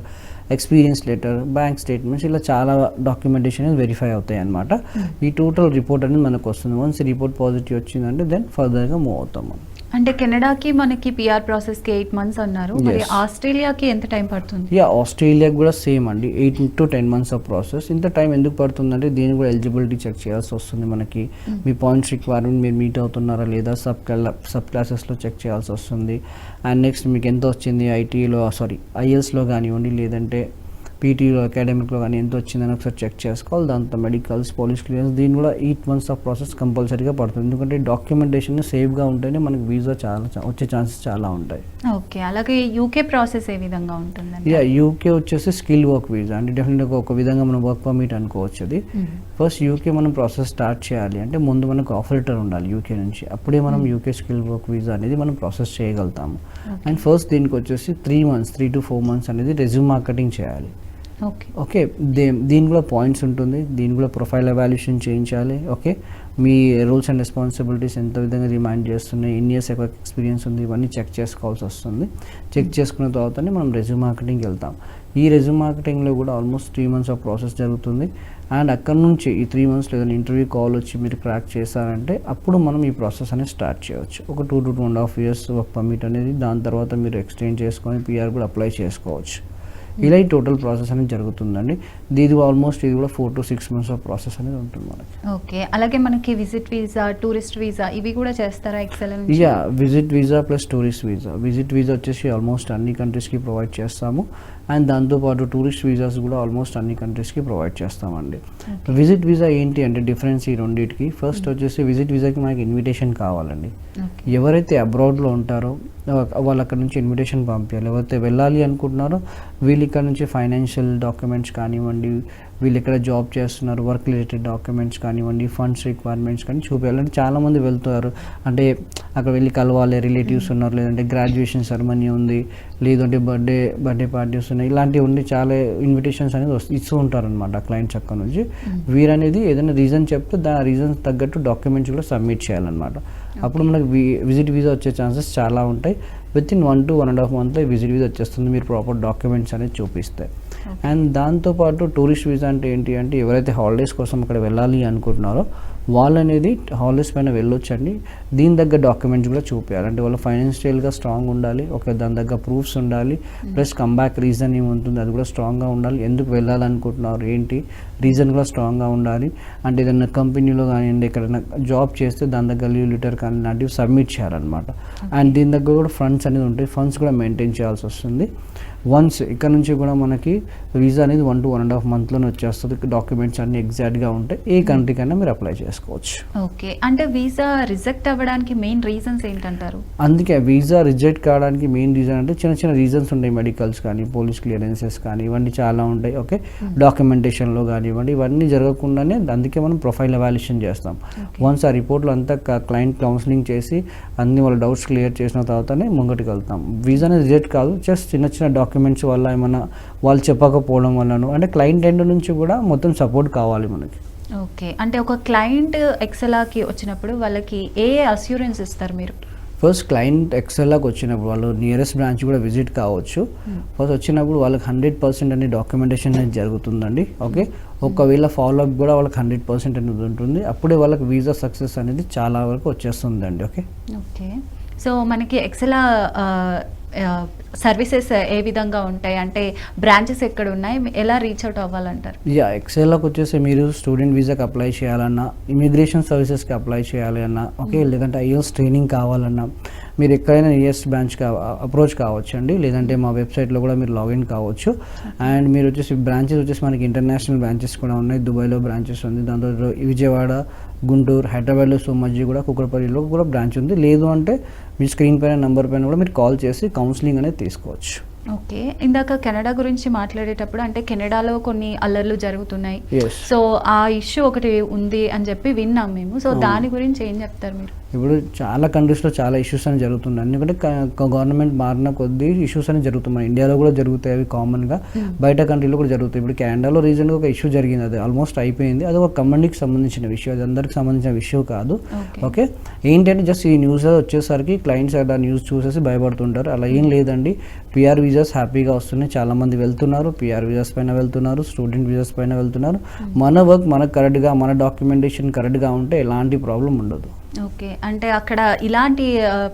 experience letter bank statements ఇలా చాలా డాక్యుమెంటేషన్ వెరిఫై అవుతాయి అనమాట ఈ టోటల్ రిపోర్ట్ అనేది మనకు వస్తుంది. వన్స్ రిపోర్ట్ పాజిటివ్ వచ్చిందంటే దెన్ ఫర్దర్గా మూవ్ అవుతాం మనం. అంటే కెనడాకి మనకి పిఆర్ ప్రాసెస్కి ఎయిట్ మంత్స్ అన్నారు. మరి. ఆస్ట్రేలియాకి ఎంత టైం పడుతుంది? యా ఆస్ట్రేలియాకి కూడా సేమ్ అండి. Eight to ten months of process ఇంత టైం ఎందుకు పడుతుందంటే దీన్ని కూడా ఎలిజిబిలిటీ చెక్ చేయాల్సి వస్తుంది మనకి. మీ పాయింట్స్ రిక్వైర్మెంట్ మీరు మీట్ అవుతున్నారా లేదా సబ్ సబ్ క్లాసెస్లో చెక్ చేయాల్సి వస్తుంది. అండ్ నెక్స్ట్ మీకు ఎంత వచ్చింది? ఐటీలో సారీ ఐఎల్స్లో కానివ్వండి లేదంటే పీటీలో అకాడమిక్లో కానీ ఎంత వచ్చిందని ఒకసారి చెక్ చేసుకోవాలి. దాంతో మెడికల్స్ పోలీస్ క్లియరెన్స్ దీని కూడా ఎయిట్ మంత్స్ ఆఫ్ ప్రాసెస్ కంపల్సరీగా పడుతుంది. ఎందుకంటే డాక్యుమెంటేషన్ సేఫ్గా ఉంటేనే మనకి వీసా చాలా వచ్చే ఛాన్సెస్ చాలా ఉంటాయి. ఓకే. అలాగే యూకే ప్రాసెస్ ఏ విధంగా ఉంటుందండి? యా యూకే వచ్చేసి స్కిల్ వర్క్ వీసా అంటే డెఫినెట్గా ఒక విధంగా మనం వర్క్ పర్మిట్ అనుకోవచ్చు అది. ఫస్ట్ యూకే మనం ప్రాసెస్ స్టార్ట్ చేయాలి. అంటే ముందు మనకు ఆఫర్ లెటర్ ఉండాలి యూకే నుంచి. అప్పుడే మనం యూకే స్కిల్ వర్క్ వీసా అనేది మనం ప్రాసెస్ చేయగలుగుతాము. అండ్ ఫస్ట్ దీనికి వచ్చేసి three months three to four months అనేది రెజ్యూమ్ మార్కెటింగ్ చేయాలి. ఓకే. ఓకే దే దీని కూడా పాయింట్స్ ఉంటుంది. దీని కూడా ప్రొఫైల్ ఎవాల్యుయేషన్ చేయించాలి ఓకే? మీ రూల్స్ అండ్ రెస్పాన్సిబిలిటీస్ ఎంత విధంగా రిమైండ్ చేస్తున్నాయి ఎన్ని ఇయర్స్ ఎక్కువ ఎక్స్పీరియన్స్ ఉంది ఇవన్నీ చెక్ చేసుకోవాల్సి వస్తుంది. చెక్ చేసుకున్న తర్వాతనే మనం రెజ్యూమ్ మార్కెటింగ్కి వెళ్తాం. ఈ రెజ్యూమ్ మార్కెటింగ్లో కూడా almost three months of process జరుగుతుంది. అండ్ అక్కడ నుంచి ఈ త్రీ మంత్స్ ఏదైనా ఇంటర్వ్యూ కాల్ వచ్చి మీరు క్రాక్ చేశారంటే అప్పుడు మనం ఈ ప్రాసెస్ అనేది స్టార్ట్ చేయవచ్చు. ఒక two to two and half years work permit అనేది దాని తర్వాత మీరు ఎక్స్టెండ్ చేసుకొని పిఆర్ కూడా అప్లై చేసుకోవచ్చు. ఇలా ఈ టోటల్ ప్రాసెస్ అనేది జరుగుతుందండి. ఇది ఆల్మోస్ట్ ఇది కూడా four to six months of process అనేది ఉంటుంది మనకి. ఓకే. అలాగే మనకి విజిట్ వీసా టూరిస్ట్ వీసా ఇవి కూడా చేస్తారా Excel yeah visit visa plus tourist visa visit visa వచ్చేసి ఆల్మోస్ట్ అన్ని కంట్రీస్కి ప్రొవైడ్ చేస్తాము. అండ్ దాంతోపాటు టూరిస్ట్ వీసాస్ కూడా ఆల్మోస్ట్ అన్ని కంట్రీస్కి ప్రొవైడ్ చేస్తామండి. విజిట్ వీసా ఏంటి అంటే డిఫరెన్స్ ఈ రెండింటికి. ఫస్ట్ వచ్చేసి విజిట్ వీసాకి మనకి ఇన్విటేషన్ కావాలండి. ఎవరైతే అబ్రాడ్లో ఉంటారో వాళ్ళు అక్కడ నుంచి ఇన్విటేషన్ పంపించాలి ఎవరైతే వెళ్ళాలి అనుకుంటున్నారో వీళ్ళు ఇక్కడ నుంచి ఫైనాన్షియల్ డాక్యుమెంట్స్ కానివ్వండి వీళ్ళు ఎక్కడ జాబ్ చేస్తున్నారు వర్క్ రిలేటెడ్ డాక్యుమెంట్స్ కానివ్వండి ఫండ్స్ రిక్వైర్మెంట్స్ కానీ చూపించాలి అంటే చాలామంది వెళ్తారు. అంటే అక్కడ వెళ్ళి కలవాలి రిలేటివ్స్ ఉన్నారు లేదంటే గ్రాడ్యుయేషన్ సెరమనీ ఉంది లేదంటే బర్త్డే బర్త్డే పార్టీస్ ఉన్నాయి ఇలాంటివి ఉండి చాలా ఇన్విటేషన్స్ అనేది వస్తు ఇస్తూ ఉంటారు అనమాట క్లయింట్స్ అక్కడ నుంచి. వీరనేది ఏదైనా రీజన్ చెప్తే దా రీజన్ తగ్గట్టు డాక్యుమెంట్స్ కూడా సబ్మిట్ చేయాలన్నమాట. అప్పుడు మనకి విజిట్ వీసా వచ్చే ఛాన్సెస్ చాలా ఉంటాయి. Within one to one and half మంత్లో విజిట్ వీసా వచ్చేస్తుంది మీరు ప్రాపర్ డాక్యుమెంట్స్ అనేది చూపిస్తే. అండ్ దాంతోపాటు టూరిస్ట్ వీసా అంటే ఏంటి అంటే ఎవరైతే హాలిడేస్ కోసం అక్కడ వెళ్ళాలి అనుకుంటున్నారో వాళ్ళు అనేది హాలిడేస్ పైన వెళ్ళొచ్చండి. దీని దగ్గర డాక్యుమెంట్స్ కూడా చూపించాలి అంటే వాళ్ళు ఫైనాన్షియల్గా స్ట్రాంగ్ ఉండాలి ఒక దాని దగ్గర ప్రూఫ్స్ ఉండాలి ప్లస్ కంబ్యాక్ రీజన్ ఏముంటుంది అది కూడా స్ట్రాంగ్గా ఉండాలి. ఎందుకు వెళ్ళాలనుకుంటున్నారు ఏంటి? రీజన్ కూడా స్ట్రాంగ్గా ఉండాలి. అంటే ఏదైనా కంపెనీలో కానివ్వండి ఎక్కడైనా జాబ్ చేస్తే దాని దగ్గర లీవ్ లెటర్ కానీ లాంటివి సబ్మిట్ చేయాలన్నమాట. అండ్ దీని దగ్గర కూడా ఫండ్స్ అనేది ఉంటాయి. ఫండ్స్ కూడా మెయింటైన్ చేయాల్సి వస్తుంది. వన్స్ ఇక్కడ నుంచి కూడా మనకి వీసా అనేది one to one and half మంత్లోనే వచ్చేస్తుంది. డాక్యుమెంట్స్ అన్ని ఎగ్జాక్ట్గా ఉంటాయి ఏ కంట్రీకైనా మీరు అప్లై చేసుకోవచ్చు. ఓకే అంటే వీసా రిజెక్ట్ అవ్వడానికి మెయిన్ రీజన్స్ ఏంటంటారు? అందుకే వీసా రిజెక్ట్ కావడానికి మెయిన్ రీజన్ అంటే చిన్న చిన్న రీజన్స్ ఉంటాయి. మెడికల్స్ కానీ పోలీస్ క్లియరెన్సెస్ కానీ ఇవన్నీ చాలా ఉంటాయి. ఓకే డాక్యుమెంటేషన్లో కానివ్వండి ఇవన్నీ జరగకుండానే అందుకే మనం ప్రొఫైల్ ఎవాల్యుయేషన్ చేస్తాం. వన్స్ ఆ రిపోర్ట్లో అంతా క్లయింట్ కౌన్సిలింగ్ చేసి అన్ని వాళ్ళ డౌట్స్ క్లియర్ చేసిన తర్వాతనే ముంగటికి వెళ్తాం. వీసా అనేది రిజెక్ట్ కాదు. జస్ట్ చిన్న చిన్న డాక్యుమెంట్స్ వల్ల ఏమన్నా వాళ్ళు చెప్పకపోవడం వల్లను అంటే క్లయింట్ ఎండ్ నుంచి కూడా మొత్తం సపోర్ట్ కావాలి మనకి. ఓకే. అంటే ఒక క్లయింట్ ఎక్సెలాకి వచ్చినప్పుడు వాళ్ళకి ఏ అస్యూరెన్స్ ఇస్తారు మీరు? ఫస్ట్ క్లయింట్ ఎక్సెల్లాకి వచ్చినప్పుడు వాళ్ళు నియరెస్ట్ బ్రాంచ్ కూడా విజిట్ కావచ్చు. ఫస్ట్ వచ్చినప్పుడు వాళ్ళకి హండ్రెడ్ పర్సెంట్ అనే డాక్యుమెంటేషన్ అనేది జరుగుతుందండి. ఓకే ఒకవేళ ఫాలో అప్ కూడా వాళ్ళకి హండ్రెడ్ పర్సెంట్ అనేది ఉంటుంది. అప్పుడే వాళ్ళకి వీసా సక్సెస్ అనేది చాలా వరకు వచ్చేస్తుందండి. Okay okay. సో మనకి ఎక్సెలా సర్వీసెస్ ఏ విధంగా ఉంటాయి? అంటే బ్రాంచెస్ ఎక్కడ ఉన్నాయి ఎలా రీచ్ అవుట్ అవ్వాలంటారు? యా ఎక్సెల్లోకి వచ్చేసి మీరు స్టూడెంట్ వీసాకి అప్లై చేయాలన్నా ఇమిగ్రేషన్ సర్వీసెస్కి అప్లై చేయాలి అన్నా ఓకే లేదంటే ఐఎల్స్ ట్రైనింగ్ కావాలన్నా మీరు ఎక్కడైనా నియరెస్ట్ బ్రాంచ్ కా అప్రోచ్ కావచ్చు అండి లేదంటే మా వెబ్సైట్లో కూడా మీరు లాగిన్ కావచ్చు. అండ్ మీరు వచ్చేసి బ్రాంచెస్ వచ్చేసి మనకి ఇంటర్నేషనల్ బ్రాంచెస్ కూడా ఉన్నాయి. దుబాయ్లో బ్రాంచెస్ ఉంది. దాంతో విజయవాడ గుంటూరు హైదరాబాద్లో సోమజ్జి కూడా కుక్కడపల్లిలో కూడా బ్రాంచ్ ఉంది. లేదు అంటే మీ స్క్రీన్ పైన నెంబర్ పైన కూడా మీరు కాల్ చేసి కౌన్సిలింగ్ అనేది తీసుకోవచ్చు. ఓకే. ఇందాక కెనడా గురించి మాట్లాడేటప్పుడు అంటే కెనడాలో కొన్ని అల్లర్లు జరుగుతున్నాయి. సో ఆ ఇష్యూ ఒకటి ఉంది అని చెప్పి విన్నాం మేము. సో. దాని గురించి ఏం చెప్తారు మీరు? ఇప్పుడు చాలా కంట్రీస్లో చాలా ఇష్యూస్ అని జరుగుతున్నాయి. ఎందుకంటే గవర్నమెంట్ మారిన కొద్దీ ఇష్యూస్ అని జరుగుతున్నాయి. ఇండియాలో కూడా జరుగుతాయి అవి కామన్గా బయట కంట్రీలో కూడా జరుగుతాయి. ఇప్పుడు కెనడాలో రీజన్గా ఒక ఇష్యూ జరిగింది. అది ఆల్మోస్ట్ అయిపోయింది. అది ఒక కమ్యూనిటీకి సంబంధించిన విషయం. అది అందరికి సంబంధించిన విషయం కాదు. ఓకే. ఏంటంటే జస్ట్ ఈ న్యూస్ వచ్చేసరికి క్లయింట్స్ అలా న్యూస్ చూసేసి భయపడుతుంటారు. అలా ఏం లేదండి. పిఆర్ వీసాస్ హ్యాపీగా వస్తున్నాయి. చాలా మంది వెళ్తున్నారు. పిఆర్ వీసాస్ పైన వెళ్తున్నారు. స్టూడెంట్ వీసాస్ పైన వెళ్తున్నారు. మన వర్క్ మనకు కరెక్ట్గా మన డాక్యుమెంటేషన్ కరెక్ట్గా ఉంటే ఎలాంటి ప్రాబ్లం ఉండదు. ఓకే. అంటే అక్కడ ఇలాంటి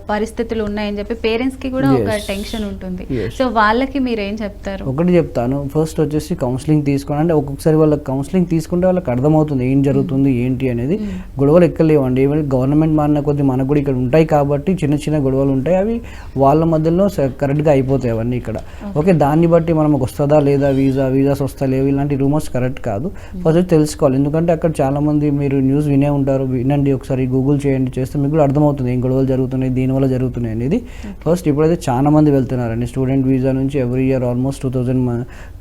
పరిస్థితులు ఉన్నాయని చెప్పి పేరెంట్స్కి కూడా ఒక. టెన్షన్ ఉంటుంది. సో వాళ్ళకి మీరు ఏం చెప్తారు? ఒకటి చెప్తాను. ఫస్ట్ వచ్చేసి కౌన్సిలింగ్ తీసుకోండి. అంటే ఒక్కొక్కసారి వాళ్ళకి కౌన్సిలింగ్ తీసుకుంటే వాళ్ళకి అర్థమవుతుంది ఏం జరుగుతుంది ఏంటి అనేది. గొడవలు ఎక్కలేవండి గవర్నమెంట్ మారిన కొద్ది మనకు కూడా ఇక్కడ ఉంటాయి కాబట్టి చిన్న చిన్న గొడవలు ఉంటాయి. అవి వాళ్ళ మధ్యలో కరెక్ట్గా అయిపోతాయి అవన్నీ ఇక్కడ. ఓకే దాన్ని బట్టి మనం వస్తుందా లేదా వీసా వీసాస్ వస్తా లేవు ఇలాంటి రూమర్స్ కరెక్ట్ కాదు. ఫస్ట్ తెలుసుకోవాలి. ఎందుకంటే అక్కడ చాలా మంది మీరు న్యూస్ వినే ఉంటారు వినండి ఒకసారి గూగుల్ చేయండి. చేస్తే మీకు కూడా అర్థమవుతుంది. ఏం గొడవలు జరుగుతున్నాయి దీనివల్ల జరుగుతున్నాయి అనేది. ఫస్ట్ ఇప్పుడైతే చాలా మంది వెళ్తున్నారండి. స్టూడెంట్ వీసా నుంచి every year almost two thousand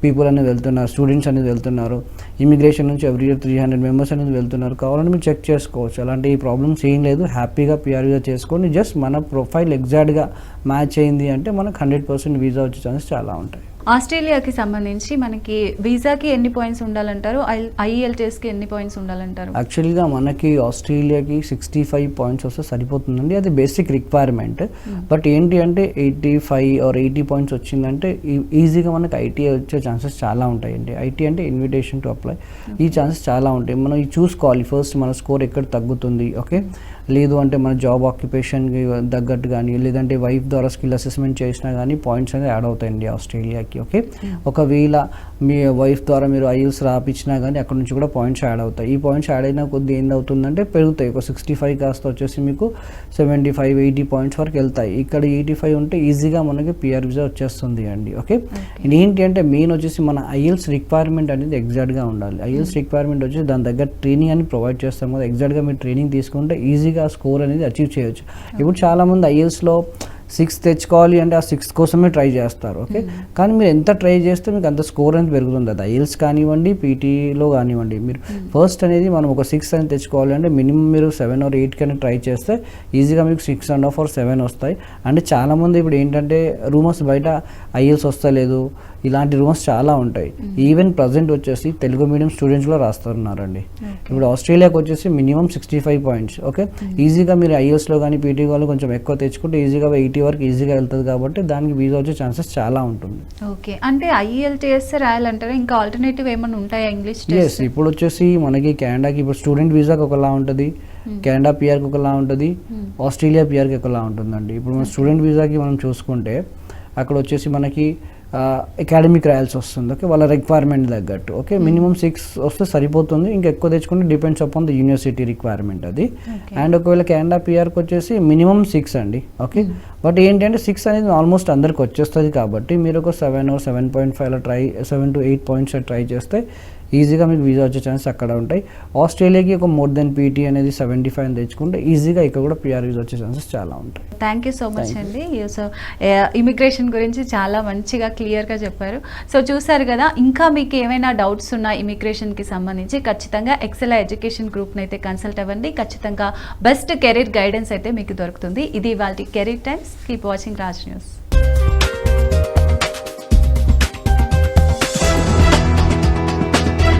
people అనేది వెళ్తున్నారు. స్టూడెంట్స్ అనేది వెళ్తున్నారు. ఇమిగ్రేషన్ నుంచి every year three hundred members అనేది వెళ్తున్నారు. కావాలంటే మీరు చెక్ చేసుకోవచ్చు. అలాంటి ప్రాబ్లమ్స్ ఏం లేదు. హ్యాపీగా పిఆర్ చేసుకొని జస్ట్ మన ప్రొఫైల్ ఎగ్జాక్ట్గా మ్యాచ్ అయింది అంటే మనకు హండ్రెడ్ పర్సెంట్ వీసా వచ్చే ఛాన్సెస్ చాలా ఉంటాయి. ఆస్ట్రేలియాకి సంబంధించి మనకి వీసాకి ఎన్ని పాయింట్స్ ఉండాలంటారు? ఐఎల్టీఎస్కి ఎన్ని పాయింట్స్ ఉండాలంటారు? యాక్చువల్గా మనకి ఆస్ట్రేలియాకి సిక్స్టీ ఫైవ్ పాయింట్స్ వస్తే సరిపోతుందండి. అది బేసిక్ రిక్వైర్మెంట్. బట్ ఏంటి అంటే eighty five or eighty points వచ్చిందంటే ఈ- ఈజీగా మనకి ఐటీఐ వచ్చే ఛాన్సెస్ చాలా ఉంటాయండి. ఐటీ అంటే ఇన్విటేషన్ టు అప్లై. ఈ ఛాన్సెస్ చాలా ఉంటాయి. మనం చూసుకోవాలి. ఫస్ట్ మన స్కోర్ ఎక్కడ తగ్గుతుంది? ఓకే? లేదు అంటే మన జాబ్ ఆక్యుపేషన్కి తగ్గట్టు కానీ లేదంటే వైఫ్ ద్వారా స్కిల్ అసెస్మెంట్ చేసినా కానీ పాయింట్స్ అనేది యాడ్ అవుతాయండి ఆస్ట్రేలియాకి ఓకే ఒకవేళ మీ వైఫ్ ద్వారా మీరు ఐఎల్స్ రాపించినా కానీ అక్కడ నుంచి కూడా పాయింట్స్ యాడ్ అవుతాయి. ఈ పాయింట్స్ యాడ్ అయిన కొద్ది ఏందవుతుందంటే పెరుగుతాయి. ఒక సిక్స్టీ ఫైవ్ కాస్త వచ్చేసి మీకు సెవెంటీ ఫైవ్ ఎయిటీ పాయింట్స్ వరకు వెళ్తాయి. ఇక్కడ ఎయిటీ ఫైవ్ ఉంటే ఈజీగా మనకి పిఆర్ విజా వచ్చేస్తుంది అండి. ఓకే? ఏంటి అంటే మెయిన్ వచ్చేసి మన ఐఎల్స్ రిక్వైర్మెంట్ అనేది ఎగ్జాక్ట్గా ఉండాలి. ఐఎల్స్ రిక్వైర్మెంట్ వచ్చి దాని దగ్గర ట్రైనింగ్ అని ప్రొవైడ్ చేస్తాం కదా. ఎగ్జాక్ట్గా మీరు ట్రైనింగ్ తీసుకుంటే ఈజీగా స్కోర్ అనేది అచీవ్ చేయొచ్చు. ఇప్పుడు చాలామంది ఐఎల్స్లో సిక్స్ తెచ్చుకోవాలి అంటే ఆ సిక్స్ కోసమే ట్రై చేస్తారు ఓకే? కానీ మీరు ఎంత ట్రై చేస్తే మీకు అంత స్కోర్ అనేది పెరుగుతుంది. అది ఐఎల్స్ కానివ్వండి పీటీలో కానివ్వండి. మీరు ఫస్ట్ అనేది మనం ఒక సిక్స్ అని తెచ్చుకోవాలి అంటే మినిమం మీరు సెవెన్ ఆర్ ఎయిట్ కన్నా ట్రై చేస్తే ఈజీగా మీకు six and half or seven వస్తాయి. అంటే చాలామంది ఇప్పుడు ఏంటంటే రూమర్స్ బయట ఐఎల్స్ వస్తలేదు ఇలాంటి రూమర్స్ చాలా ఉంటాయి. ఈవెన్ ప్రజెంట్ వచ్చేసి తెలుగు మీడియం స్టూడెంట్స్ కూడా రాస్తున్నారండి. ఇప్పుడు ఆస్ట్రేలియాకి వచ్చేసి minimum sixty five points okay ఈజీగా మీరు ఐఎల్స్లో కానీ పీటీ వాళ్ళు కొంచెం ఎక్కువ తెచ్చుకుంటే ఈజీగా ఎయిటీ వరకు ఈజీగా వెళ్తుంది కాబట్టి దానికి వీజా వచ్చే ఛాన్సెస్ చాలా ఉంటుంది. ఓకే. అంటే ఐఎల్టీఎస్ రాయాలంటారా? ఇంకా ఆల్టర్నేటివ్ ఏమైనా ఉంటాయా ఇంగ్లీష్ ఎస్ ఇప్పుడు వచ్చేసి మనకి కెనడాకి ఇప్పుడు స్టూడెంట్ వీసాకి ఒకలా ఉంటుంది. కెనడా పిఆర్కి ఒకలా ఉంటుంది. ఆస్ట్రేలియా పిఆర్కి ఒకలా ఉంటుందండి. ఇప్పుడు మన స్టూడెంట్ వీసాకి మనం చూసుకుంటే అక్కడ వచ్చేసి మనకి అకాడమిక్ రాయాల్సి వస్తుంది ఓకే వాళ్ళ రిక్వైర్మెంట్ తగ్గట్టు ఓకే మినిమం సిక్స్ వస్తే సరిపోతుంది ఇంకా ఎక్కువ తెచ్చుకుంటే depends upon the university requirement అది. అండ్ ఒకవేళ కెనడా పిఆర్కి వచ్చేసి మినిమం సిక్స్ అండి ఓకే బట్ ఏంటంటే సిక్స్ అనేది ఆల్మోస్ట్ అందరికి వచ్చేస్తుంది కాబట్టి మీరు ఒక సెవెన్ సెవెన్ పాయింట్ ఫైవ్లో try seven to eight points try చేస్తే ఈజీగా మీకు వీజా వచ్చే ఛాన్స్ అక్కడ ఉంటాయి. ఆస్ట్రేలియాకి ఒక మోర్ దెన్ పీటీ అనేది సెవెంటీ ఫైవ్ తెచ్చుకుంటే ఈజీగా ఇక్కడ కూడా పిఆర్ వీజా వచ్చే ఛాన్సెస్ చాలా ఉంటాయి. థ్యాంక్ యూ సో మచ్ అండి. సో ఇమిగ్రేషన్ గురించి చాలా మంచిగా క్లియర్గా చెప్పారు. సో చూసారు కదా ఇంకా మీకు ఏమైనా డౌట్స్ ఉన్నా ఇమిగ్రేషన్కి సంబంధించి ఖచ్చితంగా ఎక్సెల్ ఎడ్యుకేషన్ గ్రూప్ని అయితే కన్సల్ట్ అవ్వండి. ఖచ్చితంగా బెస్ట్ కెరీర్ గైడెన్స్ అయితే మీకు దొరుకుతుంది. ఇది వాళ్ళ career times keep watching Raj news